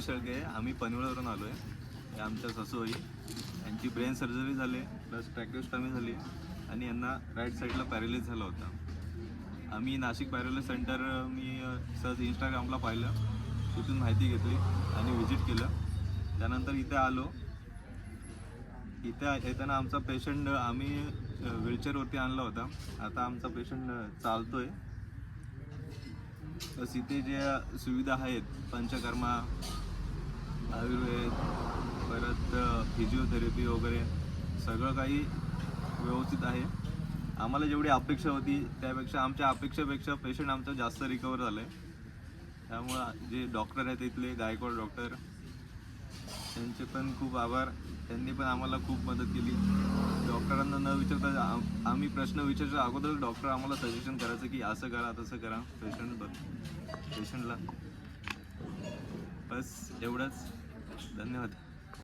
शेळके आम्ही पनवेळवरून आलो आहे आमच्या सासूबाई. यांची ब्रेन सर्जरी झाली प्लस ट्रॅक्टोस्टॉमी झाली. आणि यांना राईट साईडला पॅरेलिस झाला होता. आम्ही नाशिक पॅरेलिस सेंटर मी सहज इंस्टाग्रामला पाहिलं. तिथून माहिती घेतली आणि व्हिजिट केलं. त्यानंतर इथे आलो. इथे येताना आमचा पेशंट आम्ही व्हीलचेअरवरती आणला होता. आता आमचा पेशंट चालतोय. बस इथे ज्या सुविधा आहेत पंचकर्मा परत फिजिओथेरपी वगैरे सगळं काही व्यवस्थित आहे. आम्हाला जेवढी अपेक्षा होती त्यापेक्षा आमच्या अपेक्षेपेक्षा पेशंट आमचं जास्त रिकवर झालं आहे त्यामुळं जे डॉक्टर आहेत इथले गायकवाड डॉक्टर त्यांचे पण खूप आभार. त्यांनी पण आम्हाला खूप मदत केली. डॉक्टरांना न विचारता आम्ही प्रश्न विचारच्या अगोदर डॉक्टर आम्हाला सजेशन करायचं की असं करा तसं करा. पेशंट पेशंटला बस एवढंच. धन्यवाद.